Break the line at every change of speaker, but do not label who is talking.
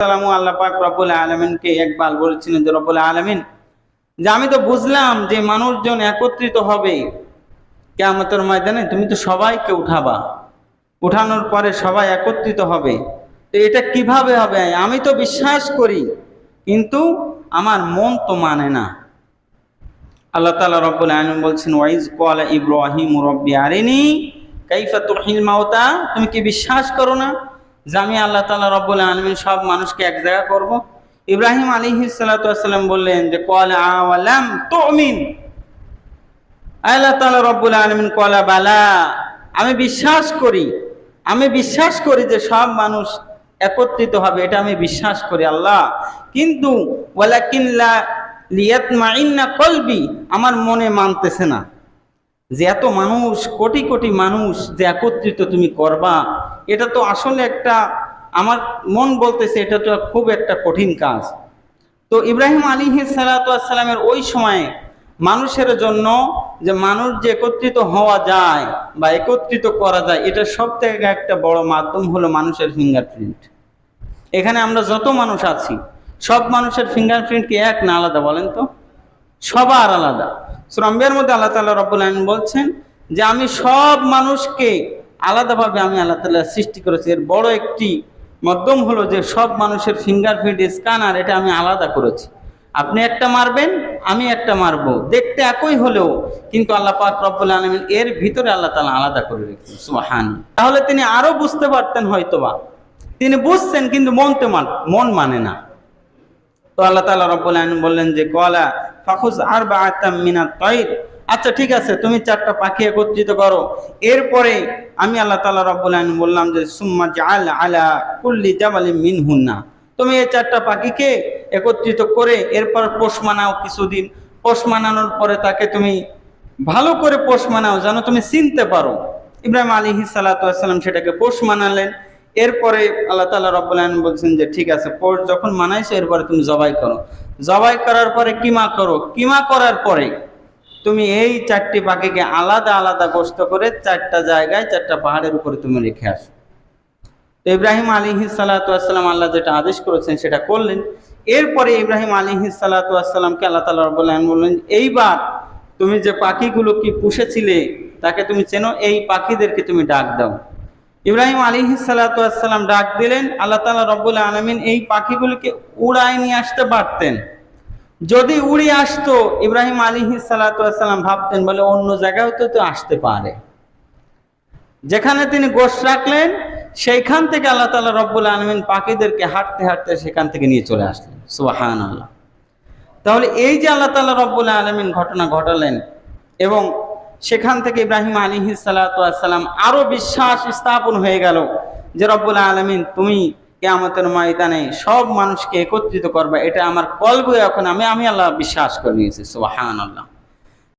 সালামু আল্লাহ পাক রব্বুল আলমিনকে একবার বলেছিলেন যে রব্বুল আলমিন, যে আমি তো বুঝলাম যে মানুষজন একত্রিত হবে কেমতের ময়দানে, তুমি তো সবাইকে উঠাবা। উঠানোর পরে সবাই একত্রিত হবে। তো এটা কীভাবে হবে? আমি তো বিশ্বাস করি, কিন্তু আমার মন তো মানে না। আল্লাহ তালা রব্বুল আলম বলছেন, ওয়াইজ কলা ইব্রাহিম রব্বি আরেনি কাইফা তুহিল মাওতা তুমি কি বিশ্বাস করো না? যে আমি আল্লাহ তালা রব্বুল আলমিন সব মানুষকে এক জায়গা করব। ইব্রাহিম আলী সাল্লাম বললেন যে, কলা আওয়ালাম তুমিন? আল্লাহ তালা রব্বুল আলমিন কলা, বালা। আমি বিশ্বাস করি, আমি বিশ্বাস করি যে সব মানুষ একত্রিত হবে, এটা আমি বিশ্বাস করি আল্লাহ। কিন্তু আমার মনে মানতেছে না যে, এত মানুষ, কোটি কোটি মানুষ যে একত্রিত তুমি করবা এটা তো আসলে একটা, আমার মন বলতেছে এটা তো খুব একটা কঠিন কাজ। তো ইব্রাহিম আলী সালাতামের ওই সময়ে মানুষের জন্য যে মানুষ যে একত্রিত হওয়া যায় বা একত্রিত করা যায়, এটা সব থেকে একটা বড় মাধ্যম হলো মানুষের ফিঙ্গারপ্রিন্ট এখানে আমরা যত মানুষ আছি, সব মানুষের ফিঙ্গারপ্রিন্ট কি এক না আলাদা বলেন তো? সবার আলাদা। শ্রম্বের মধ্যে আল্লাহ তালা রব্বুল আলম বলছেন যে আমি সব মানুষকে আলাদাভাবে আমি আল্লাহ তালা সৃষ্টি করেছি। এর বড় একটি মাধ্যম হলো যে সব মানুষের ফিঙ্গারপ্রিন্ট স্ক্যানার এটা আমি আলাদা করেছি। আপনি একটা মারবেন, আমি একটা মারবো। দেখতে একই হলেও কিন্তু আল্লাহ পাক রব্বুল আলমিন এর ভিতরে আল্লাহ তালা আলাদা করে রেখেছেন। সুহান তাহলে তিনি আরও বুঝতে পারতেন হয়তোবা। তিনি বুঝছেন কিন্তু মনতে মান মন মানে না। তো আল্লাহ তালা রব্বুল আলম বললেন যে, কলা ফাখুজ আর বা আতাম মিনা তৈর আচ্ছা ঠিক আছে, তুমি চারটা পাখি একত্রিত করো। এরপরে আমি আল্লাহ তালা রব্বুল আলম বললাম যে, সুম্মা জাল আলা কুল্লি জাবালি মিন হুন্না তুমি এই চারটা পাখিকে একত্রিত করে এরপর পোষ মানাও কিছুদিন। পোষ মানানোর পরে তাকে তুমি ভালো করে পোষ মানাও, যেন তুমি চিনতে পারো। ইব্রাহিম আলী সাল্লাতাম সেটাকে পোষ মানালেন। এরপরে আল্লাহ তালা রব্বুল্লাহ বলছেন যে, ঠিক আছে, পোষ যখন মানাইছো, এরপরে তুমি জবাই করো। জবাই করার পরে কিমা করো? কিমা করার পরে তুমি এই চারটি পাখিকে আলাদা আলাদা গোস্ত করে চারটা জায়গায়, চারটা পাহাড়ের উপরে তুমি রেখে আসো। তো ইব্রাহিম আলী সাল্লাতাম আল্লাহ যেটা আদেশ করেছেন সেটা করলেন। এরপরে ইব্রাহিম আলী সাল্লাতামকে আল্লাহ তালা রব্বুল্লাহ বললেন, এইবার তুমি যে পাখিগুলো কি পুষেছিলে, তাকে তুমি চেনো, এই পাখিদেরকে তুমি ডাক দাও। ইব্রাহিম আলী সাল্লাতাম ডাক দিলেন, আল্লাহ তালা রব্বুল্লাহ আলমিন এই পাখিগুলিকে উড়ায় নিয়ে আসতে পারতেন। যদি উড়ে আসতো, ইব্রাহিম আলী সাল্লাতাম ভাবতেন, বলে অন্য জায়গায় তো আসতে পারে। যেখানে তিনি গোশ রাখলেন, সেইখান থেকে আল্লাহ তালা রব্বুল আলমিন পাখিদেরকে হাঁটতে হাঁটতে সেখান থেকে নিয়ে চলে আসলেন। সুবাহান আল্লাহ তাহলে এই যে আল্লাহ তালা রব্বুল আলমিন ঘটনা ঘটালেন এবং সেখান থেকে ইব্রাহিম আলী সাল্লাতাম আরও বিশ্বাস স্থাপন হয়ে গেল যে রব্বুল আলমিন, তুমি কেয়ামতের ময়দানে সব মানুষকে একত্রিত করবা, এটা আমার কলবে এখন আমি আমি আল্লাহ বিশ্বাস করে নিয়েছি সোহান আল্লাহ